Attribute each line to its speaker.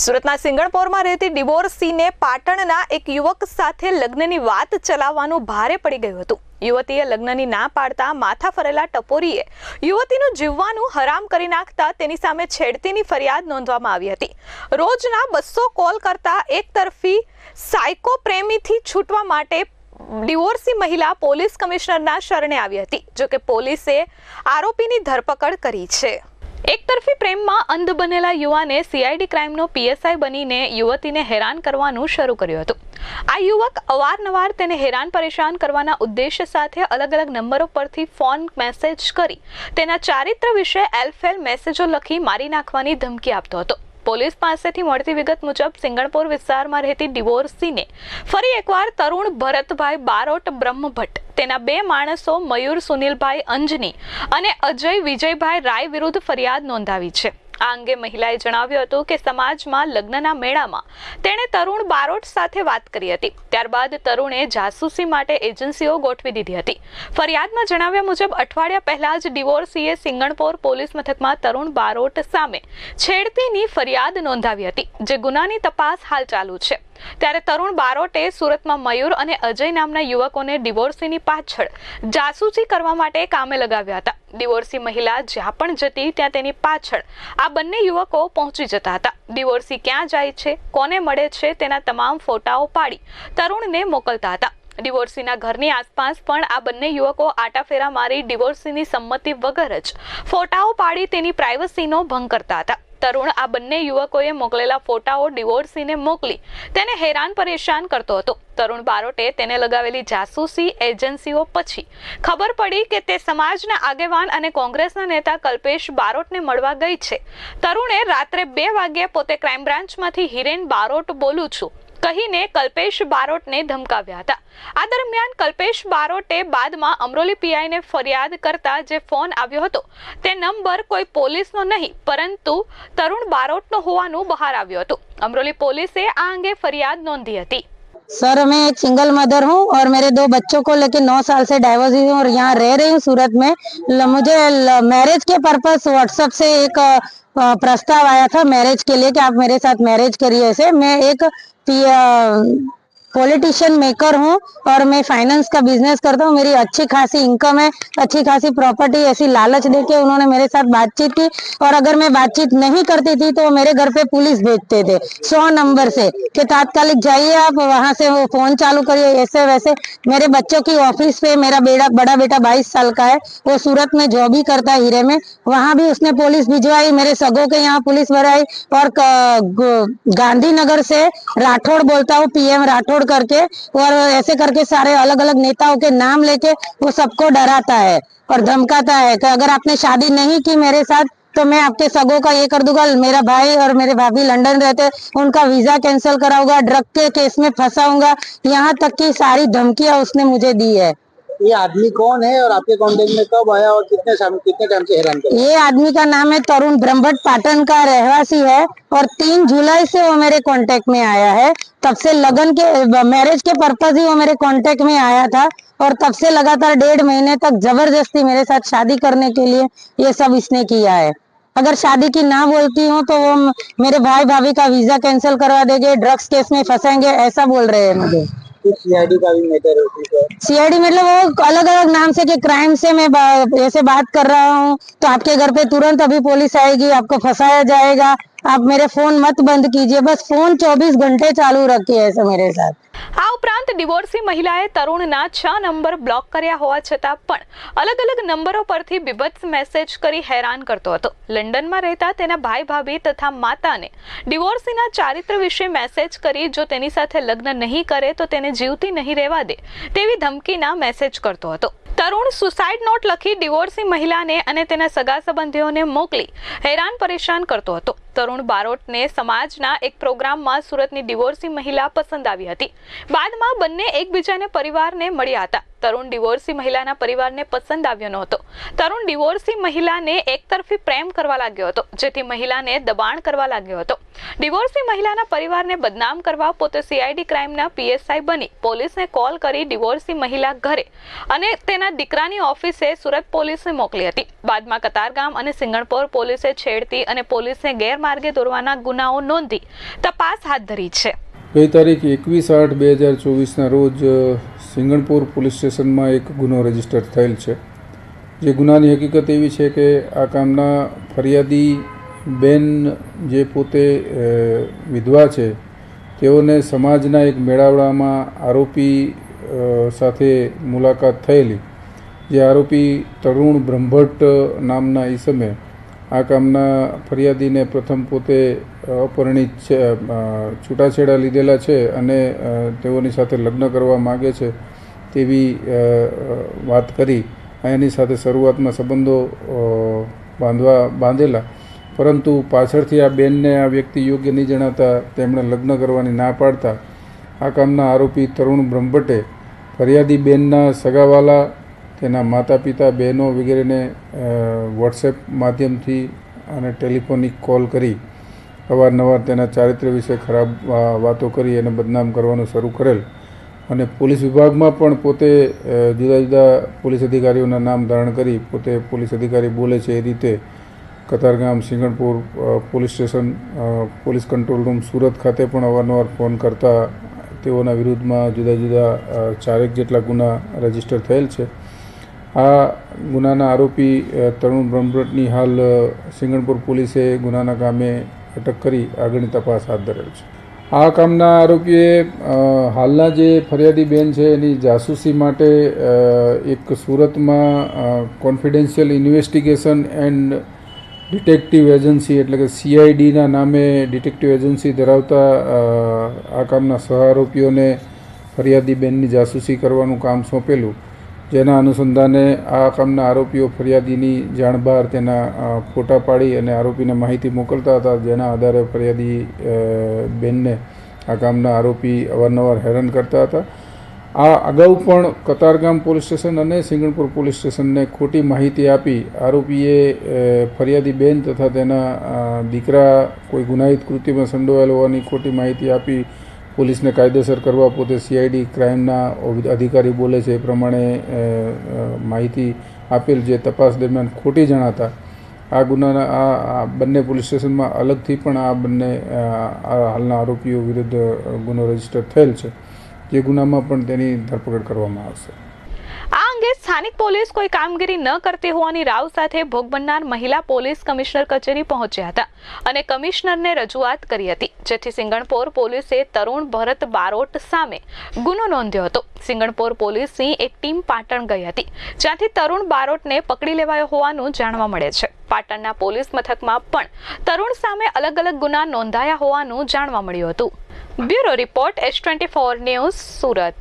Speaker 1: સુરતના સિંગણપોરમાં રહેતી ડિવોર્સીને પાટણના એક યુવક સાથે લગ્નની વાત ચલાવવાનું ભારે પડી ગયું હતું. યુવતીએ લગ્નની ના પાડતા માથા ફરેલા ટપોરીએ યુવતીનું જીવવાનું હરામ કરી નાખતા તેની સામે છેડતીની ફરિયાદ નોંધવામાં આવી હતી. રોજના બસો કોલ કરતા એક તરફી સાયકો પ્રેમીથી છૂટવા માટે ડિવોર્સી મહિલા પોલીસ કમિશનરના શરણે આવી હતી, જોકે પોલીસે આરોપીની ધરપકડ કરી છે. એકતરફી પ્રેમમાં અંધ બનેલા યુવાને સીઆઈડી ક્રાઇમનો પીએસઆઈ બનીને યુવતીને હેરાન કરવાનું શરૂ કર્યું હતું. આ યુવક અવારનવાર તેને હેરાન પરેશાન કરવાના ઉદ્દેશ્ય સાથે અલગ અલગ નંબરો પરથી ફોન મેસેજ કરી તેના ચારિત્ર વિશે એલફેલ મેસેજો લખી મારી નાખવાની ધમકી આપતો હતો. પોલીસ પાસેથી મળતી વિગત મુજબ સિંગણપુર વિસ્તારમાં રહેતી ડિવોર્સીને ફરી એકવાર તરુણ ભરતભાઈ બારોટ બ્રહ્મભટ્ટ, તેના બે માણસો મયુર સુનિલભાઈ અંજની અને અજય વિજયભાઈ રાય વિરુદ્ધ ફરિયાદ નોંધાવી છે. આ અંગે મહિલાએ જણાવ્યું હતું કે સમાજમાં લગ્નના મેળામાં તેણે તરુણ બારોટ સાથે વાત કરી હતી. ત્યારબાદ તરુણે જાસૂસી માટે એજન્સીઓ ગોઠવી દીધી હતી. ફરિયાદમાં જણાવ્યા મુજબ, અઠવાડિયા પહેલા જ ડિવોર્સીએ સિંગણપોર પોલીસ મથકમાં તરુણ બારોટ સામે છેડતીની ફરિયાદ નોંધાવી હતી, જે ગુનાની તપાસ હાલ ચાલુ છે. ત્યારે તરુણ બારોટે સુરતમાં મયુર અને અજય નામના યુવકોને ડિવોર્સીની પાછળ જાસૂસી કરવા માટે કામે લગાવ્યા હતા. ડિવોર્સી મહિલા જ્યાં પણ જતી ત્યાં તેની પાછળ આ બંને યુવકો પહોંચી જતા હતા. ડિવોર્સી ક્યાં જાય છે, કોને મળે છે તેના તમામ ફોટાઓ પાડી તરુણને મોકલતા હતા. ડિવોર્સીના ઘરની આસપાસ પણ આ બંને યુવકો આટાફેરા મારી ડિવોર્સીની સંમતિ વગર જ ફોટાઓ પાડી તેની પ્રાઇવસીનો ભંગ કરતા હતા. તરુણ આ બંને યુવકોએ મોકલેલા ફોટાઓ ડિવોર્સીને મોકલી તેને હેરાન પરેશાન કરતો હતો. તરુણ બારોટે તેને લગાવેલી જાસૂસી એજન્સીઓ પછી ખબર પડી કે તે સમાજના આગેવાન અને કોંગ્રેસના નેતા કલ્પેશ બારોટને મળવા ગઈ છે. તરુણે રાત્રે બે વાગ્યે પોતે ક્રાઇમ બ્રાન્ચમાંથી હિરેન બારોટ બોલું છું, કહીને કલ્પેશ બારોટને ધમકાવ્યા હતા. આ દરમિયાન કલ્પેશ બારોટે બાદમાં અમરોલી પીઆઈને ફરિયાદ કરતા જે ફોન આવ્યો હતો, તે નંબર કોઈ પોલીસનો નહીં, પરંતુ તરુણ બારોટનો હોવાનું બહાર આવ્યું હતું. અમરોલી પોલીસે આ અંગે ફરિયાદ નોંધી હતી.
Speaker 2: सर, मैं एक सिंगल मदर हूँ और मेरे दो बच्चों को लेके नौ साल से डाइवोर्स हुई हूँ और यहाँ रह रही हूँ सूरत में। मुझे मैरिज के पर्पस व्हाट्सएप से एक प्रस्ताव आया था मैरिज के लिए कि आप मेरे साथ मैरिज करिए ऐसे। मैं एक पॉलिटिशियन मेकर हूँ और मैं फाइनेंस का बिज़नेस करता हूँ। मेरी अच्छी खासी इनकम है, अच्छी खासी प्रॉपर्टी ऐसी लालच देके उन्होंने मेरे साथ बातचीत की। और अगर मैं बातचीत नहीं करती थी तो मेरे घर पे पुलिस भेजते थे, सौ नंबर से कि तात्कालिक जाइए आप, वहाँ से वो फ़ोन चालू करिए, ऐसे वैसे। मेरे बच्चों की ऑफ़िस पे मेरा बेटा, बड़ा बेटा बाईस साल का है, वो सूरत में जॉब ही करता है हीरे में। वहाँ भी उसने पुलिस भिजवाई, मेरे सगों के यहाँ पुलिस भराई। और गांधीनगर से राठौड़ बोलता हूँ पीएम राठौड़ करके और ऐसे करके सारे अलग अलग नेताओं के नाम लेके वो सबको डराता है और धमकाता है कि अगर आपने शादी नहीं की मेरे साथ तो मैं आपके सगों का ये कर दूँगा। मेरा भाई और मेरे भाभी लंदन रहते, उनका वीज़ा कैंसिल कराऊँगा, ड्रग के केस में फंसाऊँगा। यहाँ तक की सारी धमकियाँ उसने मुझे दी है।
Speaker 3: ये आदमी कौन है और आपके कांटेक्ट में कब आया और कितने कितने टाइम से हैरान कर
Speaker 2: ये आदमी का नाम है तरुण ब्रह्मभट्ट पाटन का रहवासी है और तीन जुलाई से वो मेरे कांटेक्ट में आया है। तब से लगन के मैरिज के पर्पज ही वो मेरे कांटेक्ट में आया था और तब से लगातार डेढ़ महीने तक ज़बरदस्ती मेरे साथ शादी करने के लिए ये सब इसने किया है। अगर शादी की ना बोलती हूँ तो वो मेरे भाई भाभी का वीज़ा कैंसिल करवा देंगे ड्रग्स केस में फंसेंगे, ऐसा बोल रहे हैं मुझे।
Speaker 3: सीआईडी का भी मैटर होती है।
Speaker 2: सीआईडी मतलब वो अलग अलग नाम से के क्राइम से मैं ऐसे बा, बात कर रहा हूँ तो आपके घर पे तुरंत अभी पुलिस आएगी आपको फंसाया जाएगा। आप मेरे फ़ोन मत बंद कीजिए बस फ़ोन 24 घंटे चालू रखिए ऐसे मेरे साथ।
Speaker 1: ડિવોર્સી મહિલાએ તરુણના છ નંબર બ્લોક કર્યા હોવા છતાં પણ અલગ અલગ નંબરો પરથી બીભત્સ મેસેજ કરી હેરાન કરતો હતો. લંડનમાં રહેતા તેના ભાઈ ભાભી તથા માતાને ડિવોર્સીના ચારિત્ર વિશે મેસેજ કરી જો તેની સાથે લગ્ન નહીં કરે તો તેને જીવતી નહીં રહેવા દે તેવી ધમકીના મેસેજ કરતો હતો. તરુણ સુસાઇડ નોટ લખી ડિવોર્સી મહિલાને અને તેના સગા સંબંધીઓને મોકલી હેરાન પરેશાન કરતો હતો. તરુણ બારોટને સમાજના એક પ્રોગ્રામમાં સુરતની ડિવોર્સી મહિલા પસંદ આવી હતી. બાદમાં બંને એકબીજાને પરિવારને મળ્યા હતા. તરુણ ડિવોર્સી મહિલાના પરિવારને પસંદ આવ્યો નહોતો. તરુણ ડિવોર્સી મહિલાને એકતરફી પ્રેમ કરવા લાગ્યો હતો, જેથી મહિલાને દબાણ કરવા લાગ્યો હતો. ડિવોર્સી મહિલાના પરિવારને બદનામ કરવા પોતે સીઆઈડી ક્રાઇમના પીએસઆઈ બની. પોલીસને કોલ કરી ડિવોર્સી મહિલા ઘરે અને તેના દીકરાની ઓફિસે સુરત પોલીસને મોકલી હતી. બાદમાં કતારગામ અને સિંગણપોર પોલીસે છેડતી અને પોલીસને ગેરમાર્ગે દોરવાના ગુનાઓ નોંધી તપાસ હાથ ધરી છે.
Speaker 4: ગઈ તારીખ એકવીસ આઠ બે હજાર ચોવીસના રોજ સિંગણપુર પોલીસ સ્ટેશનમાં એક ગુનો રજિસ્ટર થયેલ છે. જે ગુનાની હકીકત એવી છે કે આ કામના ફરિયાદી બેન જે પોતે વિધવા છે, તેઓને સમાજના એક મેળાવડામાં આરોપી સાથે મુલાકાત થયેલી. જે આરોપી તરુણ બ્રહ્મભટ્ટ નામના ઈસમે આ કામના ફરિયાદીને પ્રથમ પોતે અપરિણિત છે છૂટાછેડા લીધેલા છે અને તેઓની સાથે લગ્ન કરવા માગે છે તેવી વાત કરી એની સાથે શરૂઆતમાં સંબંધો બાંધવા બાંધેલા. પરંતુ પાછળથી આ બેનને આ વ્યક્તિ યોગ્ય નહીં જણાતા તેમણે લગ્ન કરવાની ના પાડતા આ કામના આરોપી તરુણ બ્રહ્મભટ્ટે ફરિયાદી બેનના સગાવાલા તેના માતા પિતા બહેનો વગેરેને વોટ્સએપ માધ્યમથી અને ટેલિફોનિક કોલ કરી અવારનવાર તેના ચારિત્ર્ય વિશે ખરાબ વાતો કરી અને બદનામ કરવાનું શરૂ કરેલ. અને પોલીસ વિભાગમાં પણ પોતે જુદા જુદા પોલીસ અધિકારીઓના નામ ધારણ કરી પોતે પોલીસ અધિકારી બોલે છે એ રીતે Katargam, Singanpur police station police control room, Surat ખાતે પણ અવારનવાર ફોન કરતા તેઓના વિરુદ્ધમાં જુદા જુદા ચારેક જેટલા ગુના રજિસ્ટર થયેલ છે. આ ગુનાના આરોપી તરુણ બ્રહ્મભટ્ટની હાલ સિંગણપુર પોલીસે ગુનાના કામે અટક કરી આગળની તપાસ હાથ ધરેલ છે. આ કામના આરોપીએ હાલના જે ફરિયાદી બેન છે એની જાસૂસી માટે એક સુરતમાં confidential investigation and detective agency એટલે કે સીઆઈડીના નામે ડિટેક્ટિવ એજન્સી ધરાવતા આ કામના સહ આરોપીઓને ફરિયાદી બેનની જાસૂસી કરવાનું કામ સોંપેલું. જેના અનુસંધાને આ કામના આરોપીઓ ફરિયાદીની જાણ બહાર તેના ફોટા પાડી અને આરોપીને માહિતી મોકલતા હતા, જેના આધારે ફરિયાદી બેનને આ કામના આરોપી અવારનવાર હેરાન કરતા હતા. આ અગાઉ પણ કતારગામ પોલીસ સ્ટેશન અને સિંગણપુર પોલીસ સ્ટેશનને ખોટી માહિતી આપી આરોપીએ ફરિયાદી બેન તથા તેના દીકરા કોઈ ગુનાહિત કૃત્યમાં સંડોવાયેલ હોવાની ખોટી માહિતી આપી પોલીસને કાયદેસર કરવા પોતે સીઆઈડી ક્રાઇમના અધિકારી બોલે છે એ પ્રમાણે માહિતી આપેલ જે તપાસ દરમિયાન ખોટી જણાતા, આ ગુનાના, આ બંને પોલીસ સ્ટેશનમાં અલગથી પણ આ બંને હાલના આરોપીઓ વિરુદ્ધ ગુનો રજિસ્ટર થયેલ છે. જે ગુનામાં પણ તેની ધરપકડ કરવામાં આવશે.
Speaker 1: સ્થાનિક પોલીસ કોઈ કામગીરી ન કરતી હોવાની રાવ સાથે ભોગ બનનાર મહિલા પોલીસ કમિશનર કચેરી પહોંચ્યા હતા અને કમિશનરને રજૂઆત કરી હતી, જેથી સિંગણપોર પોલીસે તરુણ ભરત બારોટ સામે ગુનો નોંધ્યો હતો. સિંગણપોર પોલીસની એક ટીમ પાટણ ગઈ હતી, જ્યાંથી તરુણ બારોટને પકડી લેવાયો હોવાનું જાણવા મળે છે. પાટણના પોલીસ મથકમાં પણ તરુણ સામે અલગ અલગ ગુના નોંધાયા હોવાનું જાણવા મળ્યું હતું. Bureau report S twenty four news Surat.